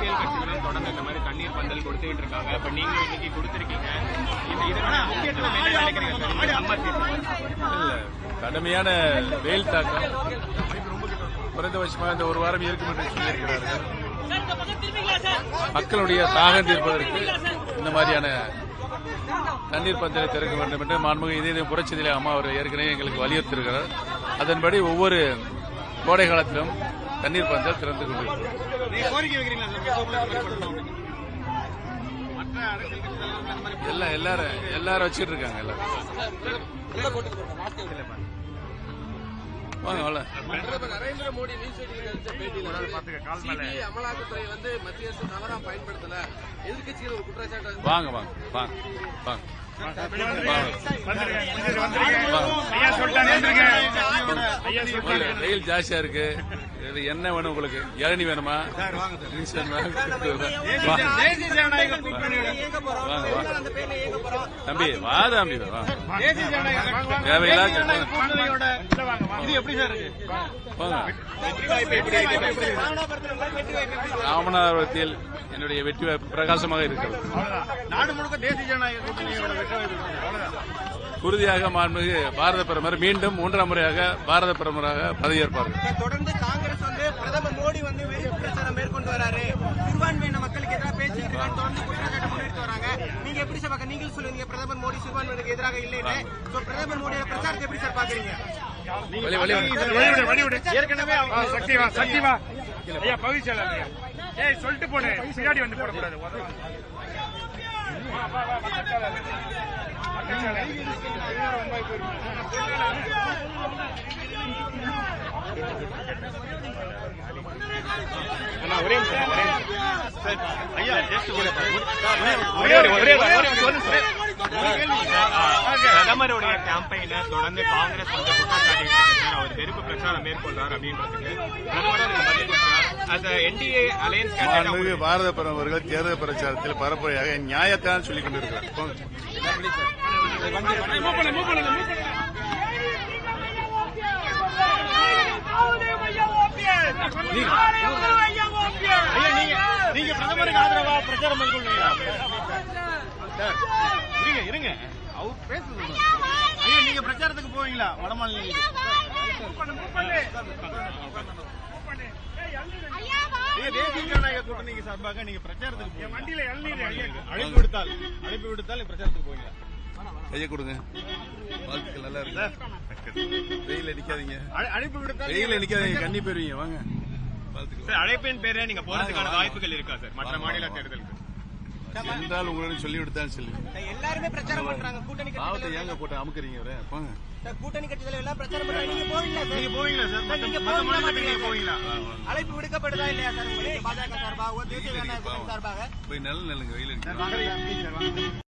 அரசியல் கட்சிகளும் தொடர்ந்து இந்த மாதிரி கண்ணீர் பந்தல் கொடுத்துக்கிட்டு இருக்காங்க. இப்ப நீங்களும் இன்னைக்கு கொடுத்திருக்கீங்க. இந்த இதனால முக்கியத்துவம் என்ன நினைக்கிறீங்க? கடுமையான வெயில் தாக்கம். குறைந்தபட்சமாக இந்த ஒரு வாரம் இருக்கும் என்று சொல்லியிருக்கிறார்கள் மக்களுடைய தாகம் தீர்ப்பதற்கு இந்த மாதிரியான தண்ணீர் பந்தலை திறக்க வேண்டும் என்று மாண்புமிகு இதய புரட்சிதிலே அம்மா அவர் ஏற்கனவே எங்களுக்கு வலியுறுத்திருக்கிறார் அதன்படி ஒவ்வொரு கோடை காலத்திலும் தண்ணீர் பந்தல் திறந்து கொண்டிருக்கிறது. எல்லாம் எல்லாரும் எல்லாரும் வச்சுட்டு இருக்காங்க எல்லாரும் வாங்க வாங்க பிரதமர் நரேந்திர மோடி நியூஸ் அமலாக்கத்துறை வந்து மத்திய அரசு தவறா பயன்படுத்தல எதிர்க்கட்சிகள் ஒரு குற்றச்சாட்டு வாங்க வாங்க. வாங்க வாங்க வெயில் ஜாஸ்தியா இருக்கு. இது என்ன வேணும் உங்களுக்கு? இளநி வேணுமா? தம்பி வா தம்பி இருக்கு? ராமநாதபுரத்தில் என்னுடைய வெற்றி வாய்ப்பு பிரகாசமாக இருக்கிறது. நாடு முழுக்க தேசிய ஜனநாயக கூட்டணியோட வெற்றி வாய்ப்பு உறுதியாக மாண்புமிகு பாரத பிரதமர் மீண்டும் மூன்றாம் முறையாக பாரத பிரதமராக பதவியேற்பார்கள். தொடர்ந்து காங்கிரஸ் வந்து பிரதமர் மோடி வந்து வெறுப்பு பிரச்சாரம் மேற்கொண்டு வராரு சிறுபான்மையின மக்களுக்கு எதிராக பேசிட்டு இருக்கான்னு தொடர்ந்து குற்றச்சாட்டு முன்னெடுத்து வராங்க நீங்க எப்படி சார் பாக்க நீங்கள் சொல்லுவீங்க பிரதமர் மோடி சிறுபான்மையினருக்கு எதிராக இல்லைன்னு பிரதமர் மோடியோட பிரச்சாரத்தை எப்படி சார் பாக்குறீங்க ஏற்கனவே ஐயா பகுதி ஏய் சொல்லிட்டு பின்னாடி வந்து போடக்கூடாது. ஒரே பிரதமருடைய கேம்பெயினை தொடர்ந்து காங்கிரஸ் வந்து. அவர் வெறுப்பு பிரச்சாரம் மேற்கொள்றார் அப்படின்றதுக்கு பாரத பிரதமர்கள் தேர்தல் பிரச்சாரத்தில் பரப்புரையாக நியாயத்தான் சொல்லிக் கொண்டிருக்கிறார் பிரச்சாரம் சார் இருங்க இருங்க. அவர் பேசுறது ஐயா நீங்க பிரச்சாரத்துக்கு போவீங்களா? ஐயா, தேசிய ஜனநாயக கூட்டணிக்கு சார்பாக நீங்க பிரச்சாரத்துக்கு? வண்டியில அழைப்பு விடுத்தால் அழைப்பு விடுத்தால் பிரச்சாரத்துக்கு போவீங்களா? கையை கொடுங்க. வாழ்த்துக்கள் நல்லா இருக்கு? வெயில் அடிக்காதீங்க. அழை- அழைப்பு விடுத்தால் வெயில் அடிக்காதீங்க கண்ணி போயிருவீங்க. வாங்க. சார் அழைப்பின் பேரே நீங்க போறதுக்கான வாய்ப்புகள் இருக்கா சார்? மற்ற மாநில தேர்தலுக்கு. என்றால் உங்களுடன் சொல்லி விடுத்தான்னு சொல்லி எல்லாருமே பிரச்சாரம் பண்றாங்க. கூட்டணி பாவத்தை ஏங்க போட்டு அமுக்குறீங்க அவரை போங்க. சார், கூட்டணி கட்சிகள் எல்லாம் பிரச்சாரம் பண்றாங்க. நீங்க போவீங்களா சார்? நீங்க போவீங்களா சார்? நீங்க போவீங்களா? நீங்க? போவீங்களா? அழைப்பு விடுக்கப்படுதா இல்லையா சார் உங்களுக்கு? பாஜக சார்பாக தேசிய சார்பாக? போய் நல்ல நல்லுங்க வெயில்